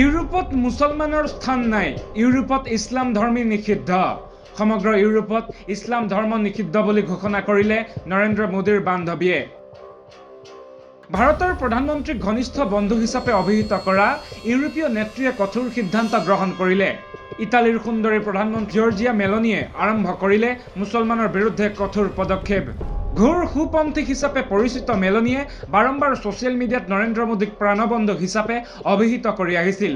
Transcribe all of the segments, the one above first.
ইউৰোপত মুছলমানৰ স্থান নাই। ইউৰোপত ইছলাম ধৰ্মী নিষিদ্ধ। সমগ্ৰ ইউৰোপত ইছলাম ধৰ্ম নিষিদ্ধ বুলি ঘোষণা কৰিলে নৰেন্দ্ৰ মোদীৰ বান্ধৱীয়ে। ভাৰতৰ প্ৰধানমন্ত্ৰীক ঘনিষ্ঠ বন্ধু হিচাপে অভিহিত কৰা ইউৰোপীয় নেত্ৰীয়ে কঠোৰ সিদ্ধান্ত গ্ৰহণ কৰিলে। ইটালীৰ সুন্দৰী প্ৰধানমন্ত্ৰী জৰ্জিয়া মেলনিয়ে আৰম্ভ কৰিলে মুছলমানৰ বিৰুদ্ধে কঠোৰ পদক্ষেপ। ঘোৰ সুপন্থী হিচাপে পৰিচিত মেলনিয়ে বাৰম্বাৰ ছ'চিয়েল মিডিয়াত নৰেন্দ্ৰ মোদীক প্ৰাণবন্ধু হিচাপে অভিহিত কৰি আহিছিল।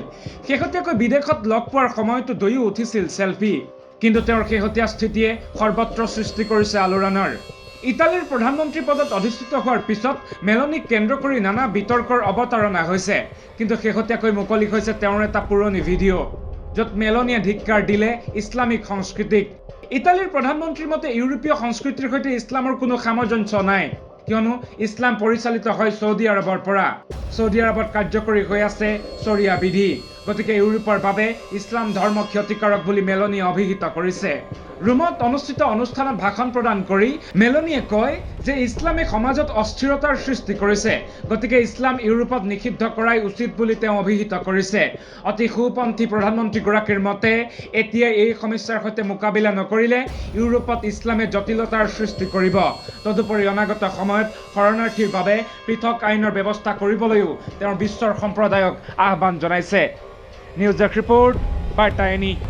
শেহতীয়াকৈ বিদেশত লগ পোৱাৰ সময়তো দুয়ো উঠিছিল চেলফি। কিন্তু তেওঁৰ শেহতীয়া স্থিতিয়ে সৰ্বত্ৰ সৃষ্টি কৰিছে আলোড়নৰ। ইটালীৰ প্ৰধানমন্ত্ৰী পদত অধিষ্ঠিত হোৱাৰ পিছত মেলনিক কেন্দ্ৰ কৰি নানা বিতৰ্কৰ অৱতাৰণা হৈছে। কিন্তু শেহতীয়াকৈ মুকলি হৈছে তেওঁৰ এটা পুৰণি ভিডিঅ' য'ত মেলনিয়ে ধিক্কাৰ দিলে ইছলামিক সংস্কৃতিক। ইটালীৰ প্ৰধানমন্ত্ৰীৰ মতে, ইউৰোপীয় সংস্কৃতিৰ সৈতে ইছলামৰ কোনো সামঞ্জস্য নাই। কিয়নো ইছলাম পৰিচালিত হয় চৌদি আৰবৰ পৰা। চৌদি আৰবত কাৰ্যকৰী হৈ আছে চৰিয়া বিধি। গতিকে ইউৰোপৰ বাবে ইছলাম ধৰ্ম ক্ষতিকাৰক বুলি মেলনিয়ে অভিহিত কৰিছে। ৰোমত অনুষ্ঠিত অনুষ্ঠানত ভাষণ প্ৰদান কৰি মেলনিয়ে কয় যে ইছলামে সমাজত অস্থিৰতাৰ সৃষ্টি কৰিছে। গতিকে ইছলাম ইউৰোপত নিষিদ্ধ কৰাই উচিত বুলি তেওঁ অভিহিত কৰিছে। অতি সুপন্থী প্ৰধানমন্ত্ৰীগৰাকীৰ মতে এতিয়া এই সমস্যাৰ সৈতে মোকাবিলা নকৰিলে ইউৰোপত ইছলামে জটিলতাৰ সৃষ্টি কৰিব। তদুপৰি অনাগত সময়ত শৰণাৰ্থীৰ বাবে পৃথক আইনৰ ব্যৱস্থা কৰিবলৈও তেওঁ বিশ্বৰ সম্প্ৰদায়ক আহ্বান জনাইছে। News Desk Report by Tiny